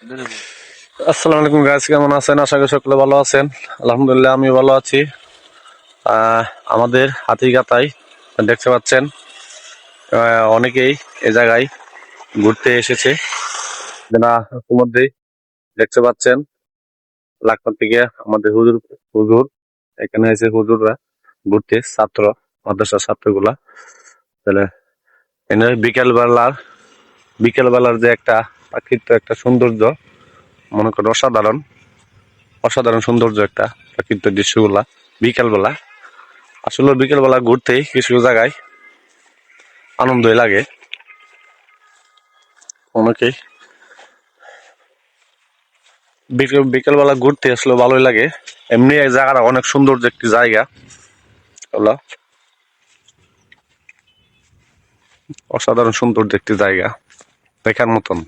আসসালামু আলাইকুম গাইস কেমন আছেন? আশা করি সকলে ভালো আছেন। আলহামদুলিল্লাহ আমি ভালো আছি। আমাদের হাতিগাতায় দেখতে পাচ্ছেন অনেকেই এ জায়গায় ঘুরতে এসেছে। যারা ইতিমধ্যেই দেখতে পাচ্ছেন লাখপাত থেকে আমাদের হুজুর হুজুর, এখানে এসে হুজুররা ঘুরতে ছাত্র, মাদ্রাসার ছাত্রগুলা। তাহলে বিকেল বেলার বিকেল বেলার যে একটা প্রাকৃতিক একটা সৌন্দর্য, মনে করেন অসাধারণ। অসাধারণ সৌন্দর্য একটা প্রাকৃতিক দৃশ্যগুলা বিকেলবেলা। আসলে বিকেলবেলা ঘুরতেই কিছু জায়গায় আনন্দই লাগে। অনেকেই বিকেল বিকেলবেলা ঘুরতে আসলে ভালোই লাগে। এমনি এই জায়গাটা অনেক সৌন্দর্য একটি জায়গা। ওগুলা অসাধারণ সৌন্দর্য একটি জায়গা দেখার মতন।